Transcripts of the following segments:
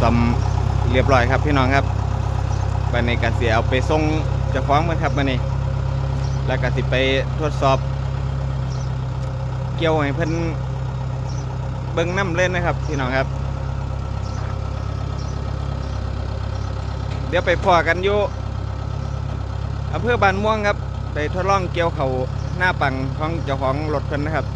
ซ่อมเรียบร้อยครับพี่น้องครับบันนี้ก็สิเอาไปส่งเจ้าของมันครับบันนี้แล้วก็สิไปทดสอบ เกี่ยวให้เพิ่นเบิ่งน้ำเล่นนะครับพี่น้องครับ เดี๋ยวไปพอกันอยู่อำเภอบานม่วงครับ ไปทดลองเกี่ยวเขาหน้าปังของเจ้าของรถเพิ่นนะครับ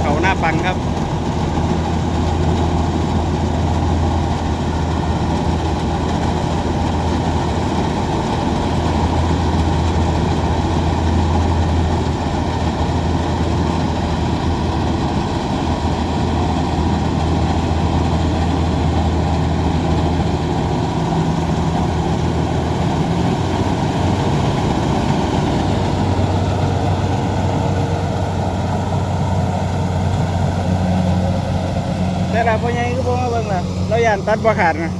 เขาหน้าปังครับ แต่ละพ่อใหญ่ก็บ่มาเบิ่งล่ะเรานตัดบ่ขาดนะ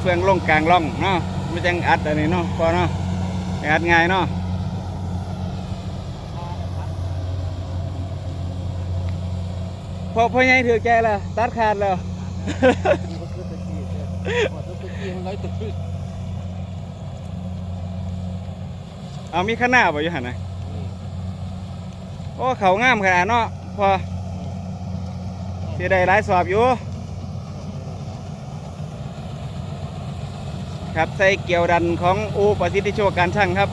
เฟืองลงกลางร่องเนาะไม่จังอัดอันนี้เนาะพอเนาะอัดง่ายเนาะพอพ่อใหญ่ถือใจละตัดขาดแล้วเอามีข้างหน้าบ่อยู่หันนะ โอ้เขางามขนาดเนาะพอสิได้หลายสอบอยู่ ครับใส่เกี่ยวดันของอูประสิทธิโชคการช่างครับ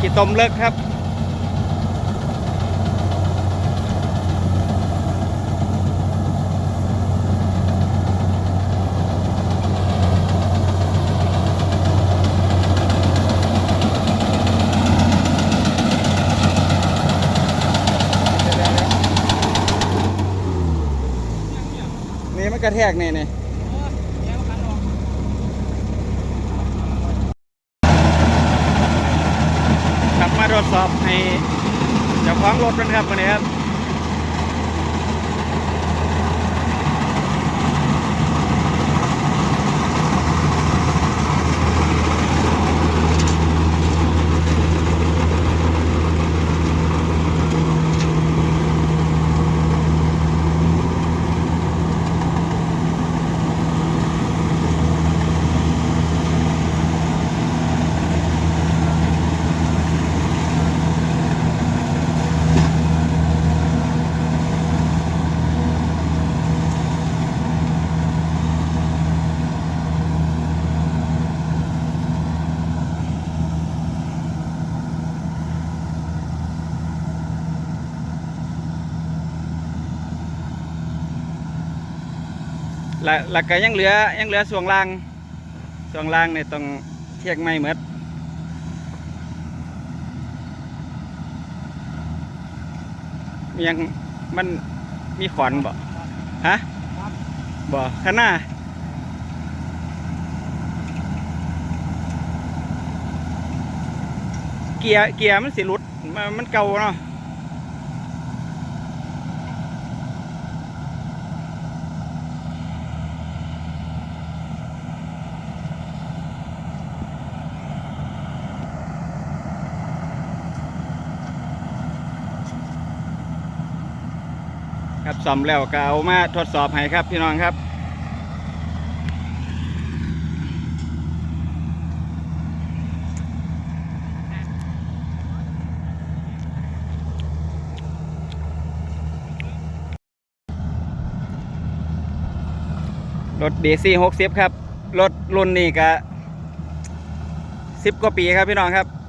กี่ต้มเลิกครับ นี่มันก ระแทกเนี่นี่ขับมาตรวจสอบให้เจ้าของรถกันครับวันนี้ครับ แล้วแล้วก็ยังเหลือยังเหลือส่วงล่างส่วงล่างเนี่ยต้องเทียกไม่เหมือดยังมันมีขอนบ่ฮะบ่ข้างหน้าเกียร์เกียร์มันสิหลุดมันเก่าเนาะ ครับซ่อมแล้วก็เอามาทดสอบให้ครับพี่น้องครับรถ DC 60ครับ รถรุ่นนี้ก็สิบกว่าปีครับพี่น้องครับ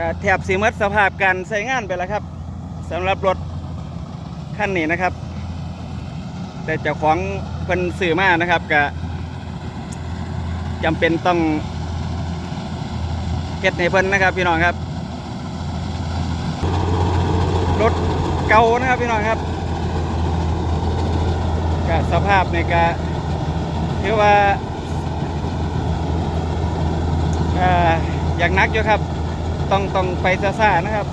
ก็แทบสีมดสภาพการใช้งานไปแล้วครับสำหรับรถคันนี้นะครับ แต่เจ้าของเพิ่นซื้อมานะครับก็จำเป็นต้องเฮ็ดให้เพิ่นนะครับพี่น้องครับ รถเก่านะครับพี่น้องครับก็สภาพในกาถือว่าออย่างนักอยู่ครับ ต้องต้องไปซ่าๆนะครับ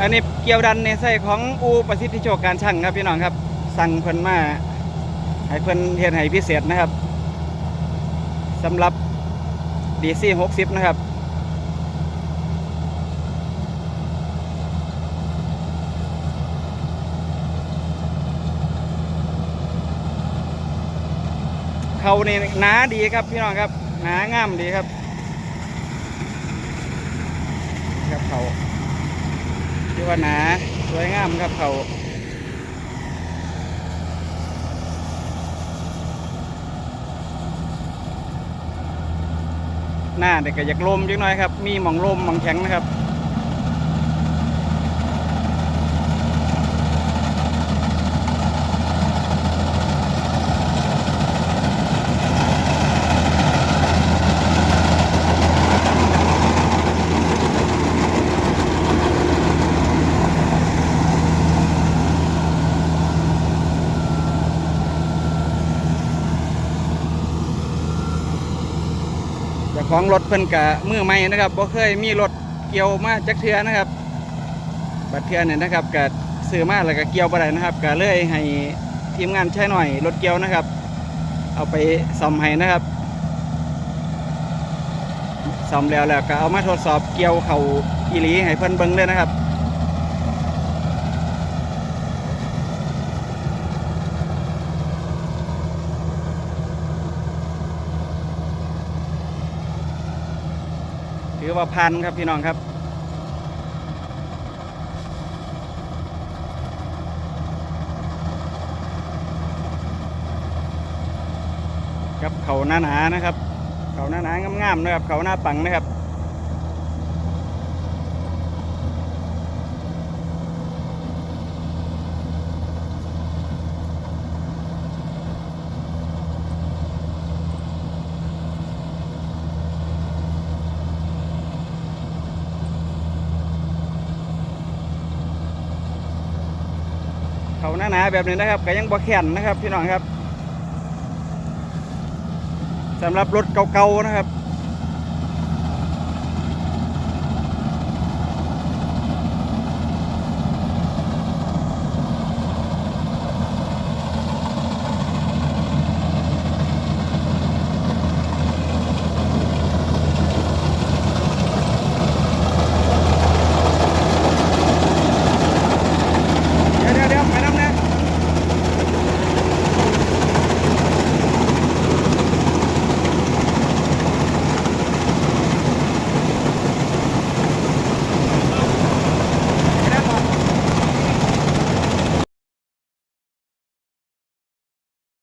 อันนี้เกี่ยวดันในไส้ของอูประสิทธิโชคการช่างครับพี่น้องครับ สั่งเพิ่นมาให้เพิ่นเฮ็ดให้พิเศษนะครับสำหรับ DC 60นะครับ เขานี่หนาดีครับพี่น้องครับหนางามดีครับครับเขาที่ว่าหนาสวยงามครับเขาหน้าเด็กก็อยากลมจังหน่อยครับ มีหมองลมหมองแข็งนะครับ ของรถเพิ่นกะมือใหม่นะครับบ่เคยมีรถเกี่ยวมาจักเทือนะครับ บัดเทือเนี่ยนะครับกะซื้อมาแล้วก็เกี่ยวบ่ได้นะครับกะเลยให้ทีมงานใช้หน่อยรถเกี่ยวนะครับ เอาไปซ่อมให้นะครับซ่อมแล้วแล้วก็เอามาทดสอบเกี่ยวเขาอีหลีให้เพิ่นเบิ่งเลยนะครับ อว่าพันครับพี่น้องครับ กับเขาหน้าหนานะครับ เขาหน้าหนางามๆนะครับ เขาหน้าปังนะครับ เขาหนาๆแบบนี้นะครับก็ยังบ่แข็งนะครับพี่น้องครับสำหรับรถเก่าๆนะครับ